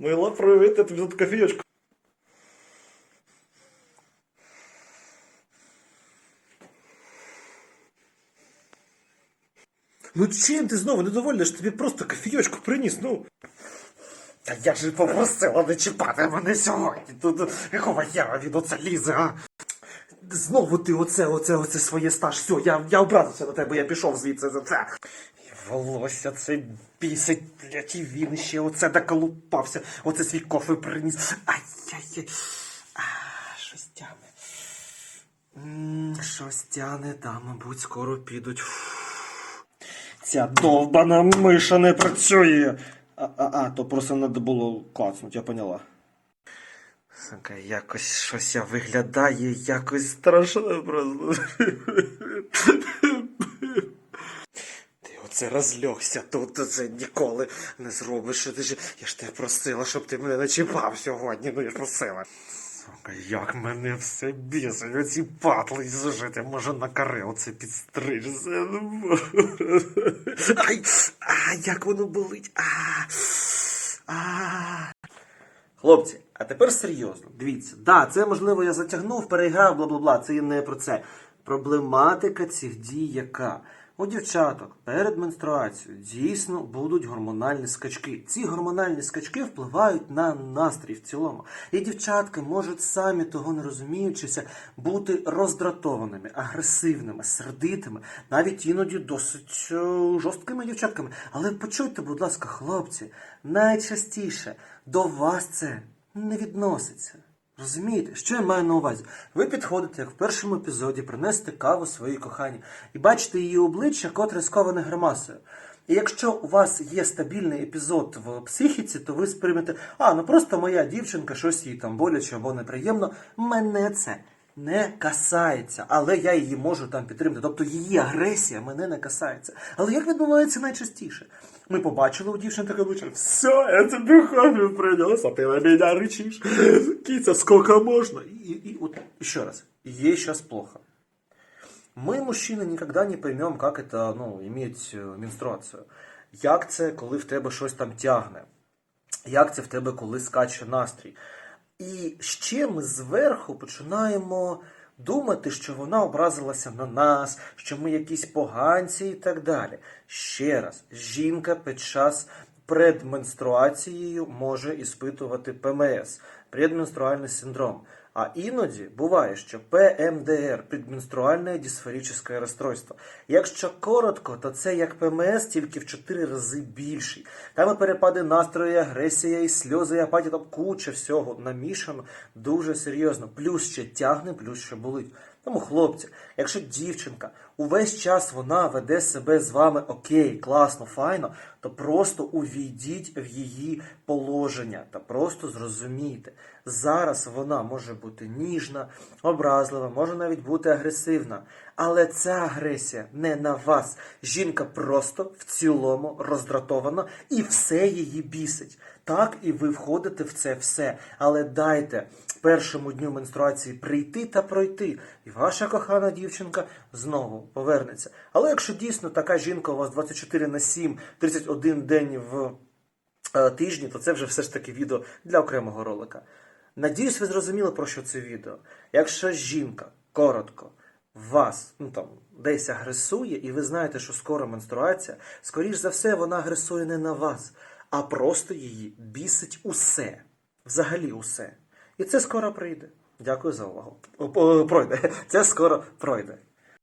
Мила, привіт, я тобі тут кофійочку. Ну чим ти знову недовольна, що тобі просто кофійочку приніс, ну. Та я ж попросила не чіпати мене сьогодні. Тут якого я він оце лізе, а? Знову ти оце, оце, оце своє стаж. Все, я, я образився на тебе, я пішов звідси за це. Волосся це бісить, блядь, і він ще оце доколупався. Оце свій кофе приніс. Ай-яй-яй. Щось тяне. Щось тяне, та, мабуть, скоро підуть. Ця довбана миша не працює. А, а, а то просто треба було клацнути, я поняла. Сука, якось щось я виглядає, якось страшно просто. Ти оце розлягся тут, це ніколи не зробиш. Ти ж, я ж тебе просила, щоб ти мене не чіпав сьогодні, ну я ж просила. Сука, як мене все бісить, оці патли зжити, може на каре оце підстрижся. Ну. Ай, а, як воно болить. А, а. Хлопці, а тепер серйозно. Дивіться, да, це можливо я затягнув, переіграв, бла бла бла. Це не про це. Проблематика цих дій яка? У дівчаток перед менструацією дійсно будуть гормональні скачки. Ці гормональні скачки впливають на настрій в цілому. І дівчатки можуть самі того не розуміючися бути роздратованими, агресивними, сердитими, навіть іноді досить е, жорсткими дівчатками. Але почуйте, будь ласка, хлопці, найчастіше до вас це не відноситься. Розумієте, що я маю на увазі? Ви підходите, як в першому епізоді, принести каву своїй коханій і бачите її обличчя, котре сковане гримасою. І якщо у вас є стабільний епізод в психіці, то ви сприймете, а ну просто моя дівчинка, щось їй там боляче або неприємно. Мене це не касається, але я її можу там підтримати. Тобто її агресія мене не касається. Але як відбувається найчастіше? Ми побачили у дівчини таке обличчя, все, я тобі хобі принес, а ти на мене речиш. Кіця, скільки можна? І, і от ще раз, є щось плохо. Мы, мужчины, никогда не поймем, как это ну, иметь е, менструацію. Як це, коли в тебе щось там тягне? Як це в тебе, коли скаче настрій? І ще ми зверху починаємо думати, що вона образилася на нас, що ми якісь поганці і так далі. Ще раз, жінка під час предменструацією може іспитувати ПМС, предменструальний синдром. А іноді буває, що ПМДР предменструальне дисфорічне розстройство. Якщо коротко, то це як ПМС, тільки в 4 рази більший. Там і перепади настрою, і агресія, і сльози, і апатія, там куча всього намішано дуже серйозно. Плюс ще тягне, плюс ще болить. Тому, хлопці, якщо дівчинка увесь час вона веде себе з вами окей, класно, файно, то просто увійдіть в її положення та просто зрозумійте. Зараз вона може бути ніжна, образлива, може навіть бути агресивна. Але ця агресія не на вас. Жінка просто в цілому роздратована і все її бісить. Так і ви входите в це все. Але дайте першому дню менструації прийти та пройти, і ваша кохана дівчинка знову повернеться. Але якщо дійсно така жінка у вас 24 на 7, 31 день в е, тижні, то це вже все ж таки відео для окремого ролика. Надіюсь, ви зрозуміли, про що це відео. Якщо жінка коротко вас ну там десь агресує, і ви знаєте, що скоро менструація, скоріш за все, вона агресує не на вас, а просто її бісить усе. Взагалі усе. І це скоро прийде. Дякую за увагу. Пройде. Це скоро пройде.